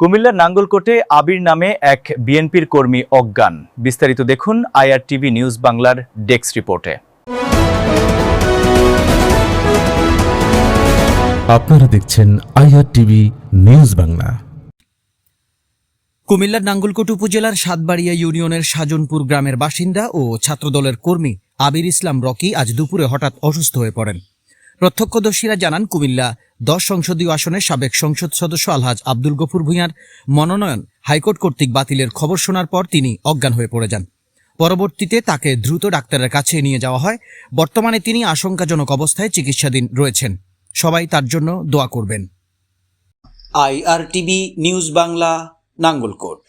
কুমিল্লার নাঙ্গলকোটে আবির নামে এক বিএনপির কর্মী অজ্ঞান। বিস্তারিত দেখুন আইআরটিভি নিউজ বাংলার ডেস্ক রিপোর্টে। আপনারা দেখছেন আইআর টিভি নিউজ বাংলা। কুমিল্লার নাঙ্গলকোট উপজেলার সাতবাড়িয়া ইউনিয়নের সাজনপুর গ্রামের বাসিন্দা ও ছাত্রদলের কর্মী আবির ইসলাম রকি আজ দুপুরে হঠাৎ অসুস্থ হয়ে পড়েন। প্রত্যক্ষদর্শীরা জানান, কুমিল্লা দশ সংসদীয় আসনের সাবেক সংসদ সদস্য আলহাজ আব্দুল গফুর ভূঁইয়ার মনোনয়ন হাইকোর্ট কর্তৃক বাতিলের খবর শোনার পর তিনি অজ্ঞান হয়ে পড়ে যান। পরবর্তীতে তাকে দ্রুত ডাক্তারের কাছে নিয়ে যাওয়া হয়। বর্তমানে তিনি আশঙ্কাজনক অবস্থায় চিকিৎসাধীন রয়েছেন। সবাই তার জন্য দোয়া করবেন। IRTV news Bangla, Nangalkot.